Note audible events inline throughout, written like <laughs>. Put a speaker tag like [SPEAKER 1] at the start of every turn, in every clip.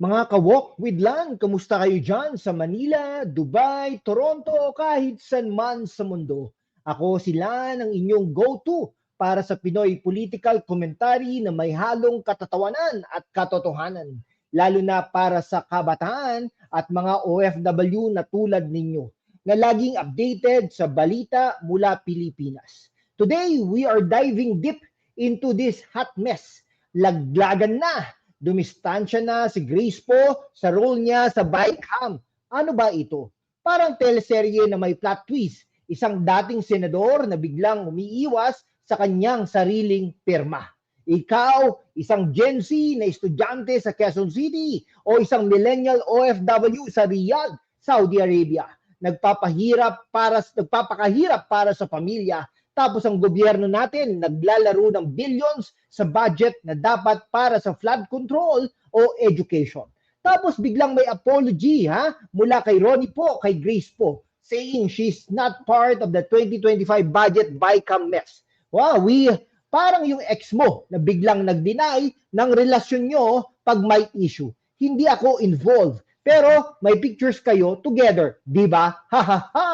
[SPEAKER 1] Mga ka-walk with Lan, kamusta kayo dyan sa Manila, Dubai, Toronto, kahit saan man sa mundo? Ako si Lan, ang inyong go-to para sa Pinoy political commentary na may halong katatawanan at katotohanan, lalo na para sa kabataan at mga OFW na tulad ninyo, na laging updated sa balita mula Pilipinas. Today, we are diving deep into this hot mess. Laglagan na Dumistansya na si Grace po sa role niya sa Bikeham. Ano ba ito? Parang teleserye na may plot twist. Isang dating senador na biglang umiiwas sa kanyang sariling pirma. Ikaw, isang Gen Z na estudyante sa Quezon City o isang millennial OFW sa Riyadh, Saudi Arabia. Nagpapahirap para nagpapakahirap para sa pamilya tapos ang gobyerno natin naglalaro ng billions sa budget na dapat para sa flood control o education. Tapos biglang may apology ha mula kay Ronnie po, kay Grace po, saying she's not part of the 2025 budget by mess. Wow, we parang yung ex mo na biglang nag-deny ng relasyon nyo pag may issue. Hindi ako involved. Pero may pictures kayo together, di ba? Ha ha ha.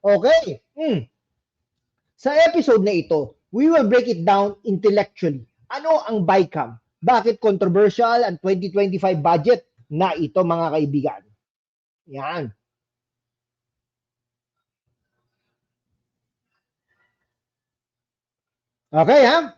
[SPEAKER 1] Okay. Hmm. Sa episode na ito, we will break it down intellectually. Ano ang BICAM? Bakit controversial ang 2025 budget na ito mga kaibigan? Yan. Okay ha?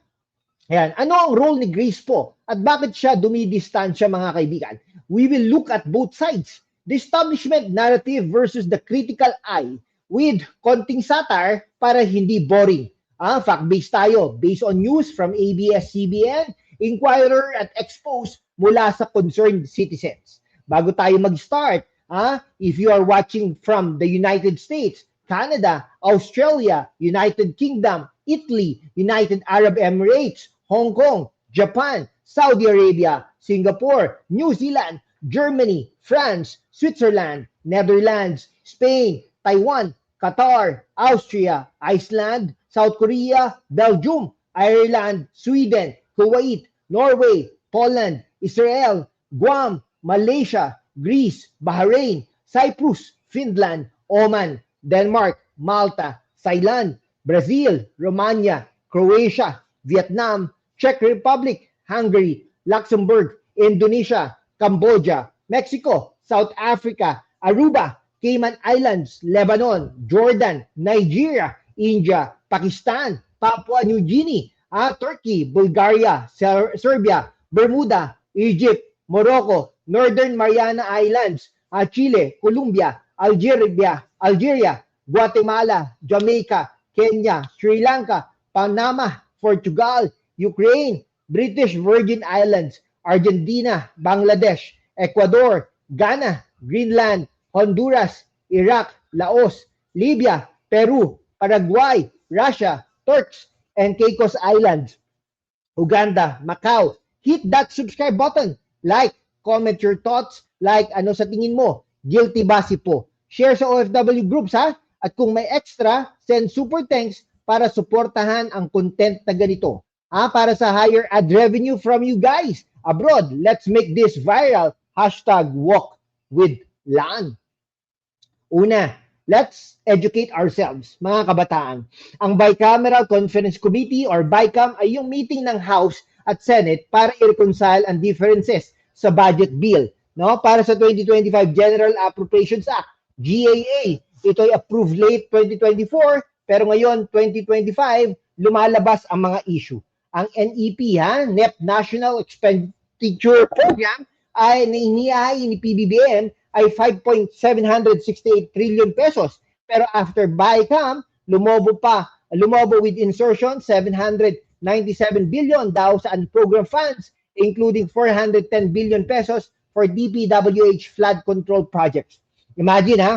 [SPEAKER 1] Yan. Ano ang role ni Grace po? At bakit siya dumidistansya mga kaibigan? We will look at both sides. The establishment narrative versus the critical eye with konting satire para hindi boring. Ah, fact-based tayo based on news from ABS-CBN, Inquirer at Expose mula sa concerned citizens. Bago tayo mag-start, ah, if you are watching from the United States, Canada, Australia, United Kingdom, Italy, United Arab Emirates, Hong Kong, Japan, Saudi Arabia, Singapore, New Zealand, Germany, France, Switzerland, Netherlands, Spain, Taiwan, Qatar, Austria, Iceland, South Korea, Belgium, Ireland, Sweden, Kuwait, Norway, Poland, Israel, Guam, Malaysia, Greece, Bahrain, Cyprus, Finland, Oman, Denmark, Malta, Thailand, Brazil, Romania, Croatia, Vietnam, Czech Republic, Hungary, Luxembourg, Indonesia, Cambodia, Mexico, South Africa, Aruba, Cayman Islands, Lebanon, Jordan, Nigeria, India, Pakistan, Papua New Guinea, uh, Turkey, Bulgaria, Ser Serbia, Bermuda, Egypt, Morocco, Northern Mariana Islands, uh, Chile, Colombia, Algeria, Algeria, Guatemala, Jamaica, Kenya, Sri Lanka, Panama, Portugal, Ukraine, British Virgin Islands, Argentina, Bangladesh, Ecuador, Ghana, Greenland, Honduras, Iraq, Laos, Libya, Peru, Paraguay, Russia, Turks, and Caicos Islands, Uganda, Macau. Hit that subscribe button. Like, comment your thoughts. Like, ano sa tingin mo? Guilty ba si po? Share sa OFW groups ha? At kung may extra, send super thanks para suportahan ang content na ganito. Ah, para sa higher ad revenue from you guys abroad. Let's make this viral. Hashtag walk with LAN. Una, let's educate ourselves, mga kabataan. Ang Bicameral Conference Committee or BICAM ay yung meeting ng House at Senate para i-reconcile ang differences sa budget bill no? Para sa 2025 General Appropriations Act GAA ito ay approved late 2024 pero ngayon 2025 lumalabas ang mga issue. Ang NEP ha? Net National Expenditure Program ay inihain ni PBBM ay 5.768 trillion pesos. Pero after BICAM, lumobo pa, lumobo with insertion 797 billion daw sa program funds including 410 billion pesos for DPWH flood control projects. Imagine ha,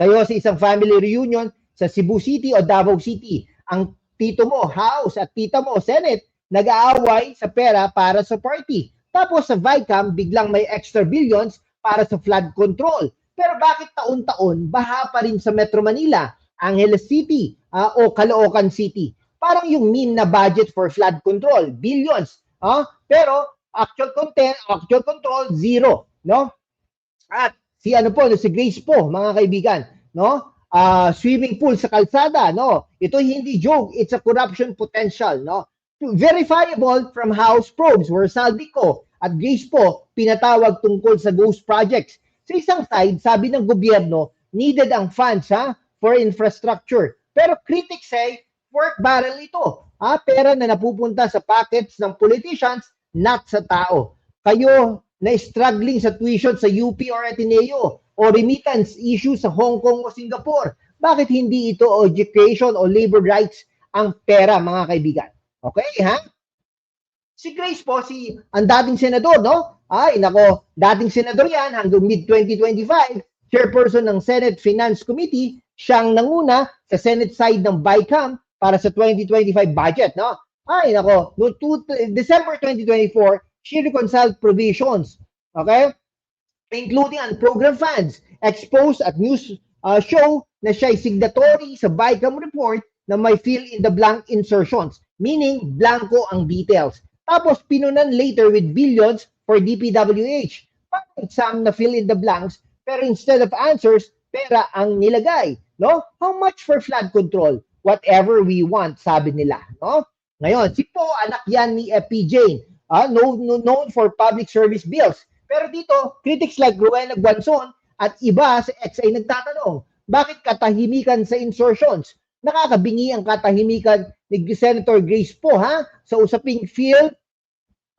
[SPEAKER 1] kayo sa isang family reunion sa Cebu City o Davao City, ang tito mo, house at tita mo, Senate, nag-aaway sa pera para sa party. Tapos sa VICAM, biglang may extra billions para sa flood control. Pero bakit taon-taon baha pa rin sa Metro Manila, Angeles City uh, o Caloocan City? Parang yung mean na budget for flood control, billions. Uh, pero actual content, actual control, zero, no? At si ano po, si Grace po, mga kaibigan, no? Ah, swimming pool sa kalsada, no? Ito hindi joke, it's a corruption potential, no? Verifiable from house probes where Saldi ko at Grace po pinatawag tungkol sa ghost projects. Sa isang side, sabi ng gobyerno, needed ang funds ha, for infrastructure. Pero critics say, work barrel ito. Ha, pera na napupunta sa pockets ng politicians, not sa tao. Kayo na struggling sa tuition sa UP or Ateneo o remittance issue sa Hong Kong o Singapore. Bakit hindi ito education o labor rights ang pera, mga kaibigan? Okay, ha? Si Grace po, si ang dating senador, no? Ay, nako, dating senador yan hanggang mid-2025, chairperson ng Senate Finance Committee, siyang nanguna sa Senate side ng BICAM para sa 2025 budget, no? Ay, nako, no, to, December 2024, she reconciled provisions, okay? Including on program funds, exposed at news uh, show na siya ay signatory sa BICAM report na may fill-in-the-blank insertions, meaning blanco ang details. Tapos pinunan later with billions for DPWH. Parang exam na fill in the blanks, pero instead of answers, pera ang nilagay. No? How much for flood control? Whatever we want, sabi nila. No? Ngayon, si Po, anak yan ni P. Jane, ah, known, known for public service bills. Pero dito, critics like Rowena Guanzon at iba sa XA nagtatanong, bakit katahimikan sa insertions? Nakakabingi ang katahimikan ni Senator Grace po ha sa usaping fill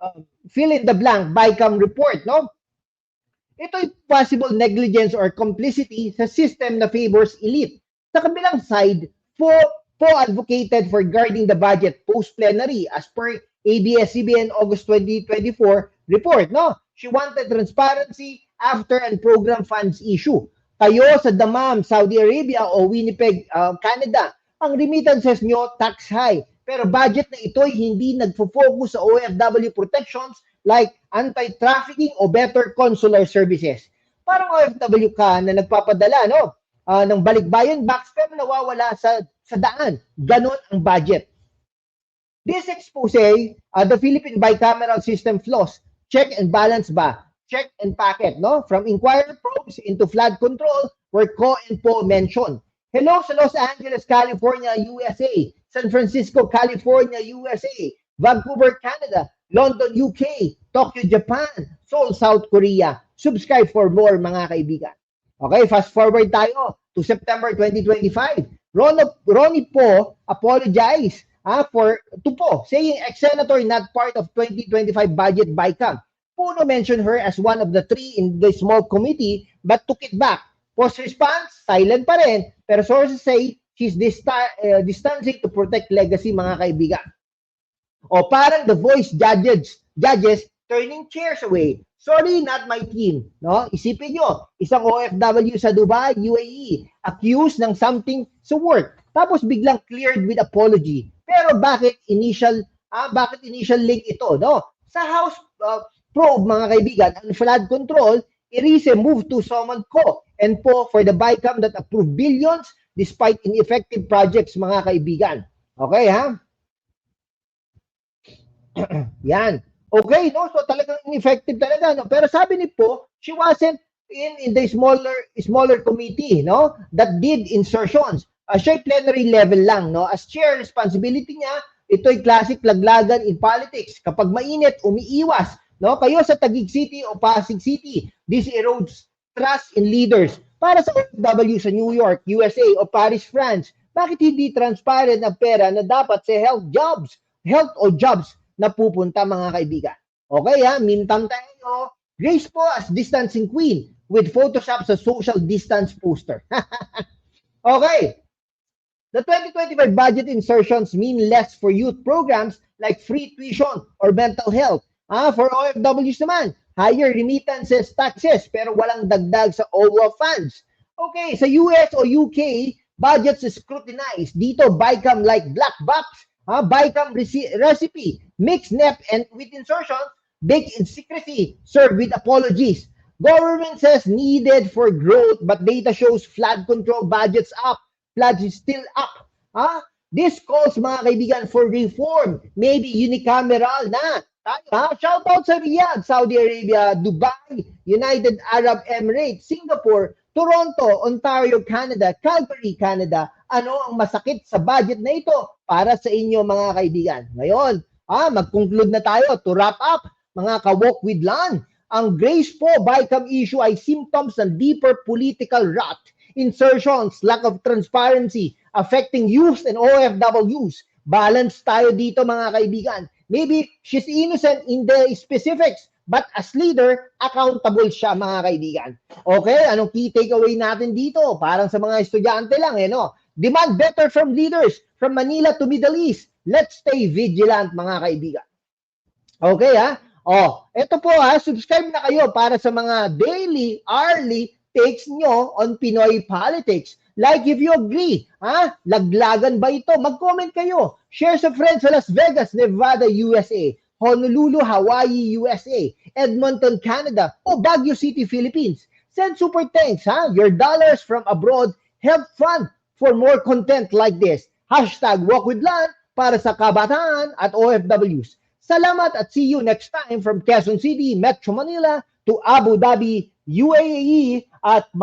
[SPEAKER 1] uh, fill in the blank BICAM report no? Ito'y possible negligence or complicity sa system na favors elite. Sa kabilang side po po advocated for guarding the budget post plenary as per ABS-CBN August 2024 report no? She wanted transparency after and program funds issue. Kayo sa Damam, Saudi Arabia o Winnipeg, uh, Canada, ang remittances nyo tax high. Pero budget na ito ay hindi nagfo-focus sa OFW protections like anti-trafficking o better consular services. Parang OFW ka na nagpapadala no, uh, ng balikbayan box pero nawawala sa, sa daan. Ganon ang budget. This expose uh, the Philippine bicameral system flaws. Check and balance ba? check and packet, no? From inquiry probes into flood control, where Co and Po mentioned. Hello sa Los Angeles, California, USA. San Francisco, California, USA. Vancouver, Canada. London, UK. Tokyo, Japan. Seoul, South Korea. Subscribe for more, mga kaibigan. Okay, fast forward tayo to September 2025. Ron, Ronnie Po apologized ah, for to Po, saying ex-senator not part of 2025 budget by CAM. Puno mentioned her as one of the three in the small committee but took it back. Post response, silent pa rin. Pero sources say she's dista- uh, distancing to protect legacy, mga kaibigan. O parang the voice judges, judges turning chairs away. Sorry, not my team. No? Isipin nyo, isang OFW sa Dubai, UAE, accused ng something sa work. Tapos biglang cleared with apology. Pero bakit initial ah, bakit initial link ito, no? Sa House uh, probe, mga kaibigan, ang flood control, Irise moved to summon Co and Po for the BICAM that approved billions despite ineffective projects, mga kaibigan. Okay, ha? <clears throat> Yan. Okay, no? So talagang ineffective talaga, no? Pero sabi ni Po, she wasn't in in the smaller smaller committee, no? That did insertions. Uh, siya plenary level lang, no? As chair, responsibility niya, ito'y classic laglagan in politics. Kapag mainit, umiiwas. No? Kayo sa Taguig City o Pasig City, this erodes trust in leaders. Para sa OFW sa New York, USA o Paris, France, bakit hindi transparent ang pera na dapat sa health jobs, health o jobs na pupunta mga kaibigan? Okay ha, mintam tayo. Grace po as distancing queen with Photoshop sa social distance poster. <laughs> okay. The 2025 budget insertions mean less for youth programs like free tuition or mental health Ah, for OFWs naman, higher remittances, taxes, pero walang dagdag sa OWA funds. Okay, sa US o UK, budgets scrutinized. Dito, BICAM like black box, ah, BICAM recipe, mixed NEP and with insertions, bake in secrecy, served with apologies. Government says needed for growth, but data shows flood control budgets up. Flood is still up. Ah, This calls mga kaibigan for reform. Maybe unicameral na. Ha? Shout out sa Riyadh, Saudi Arabia, Dubai, United Arab Emirates, Singapore, Toronto, Ontario, Canada, Calgary, Canada. Ano ang masakit sa budget na ito para sa inyo mga kaibigan? Ngayon, ah, mag-conclude na tayo to wrap up mga ka-walk with LAN. Ang Grace po BICAM issue ay symptoms ng deeper political rot, insertions, lack of transparency, affecting youth and OFWs. Balance tayo dito mga kaibigan. Maybe she's innocent in the specifics, but as leader, accountable siya mga kaibigan. Okay, anong key takeaway natin dito? Parang sa mga estudyante lang eh, no? Demand better from leaders from Manila to Middle East. Let's stay vigilant mga kaibigan. Okay ha? Oh, eto po ha, subscribe na kayo para sa mga daily, hourly takes nyo on Pinoy politics. Like if you agree, ha? Laglagan ba ito? Mag-comment kayo. Share sa friends sa Las Vegas, Nevada, USA. Honolulu, Hawaii, USA. Edmonton, Canada. O Baguio City, Philippines. Send super thanks, ha? Your dollars from abroad help fund for more content like this. Hashtag Walk with Lan para sa kabataan at OFWs. Salamat at see you next time from Quezon City, Metro Manila to Abu Dhabi, UAE at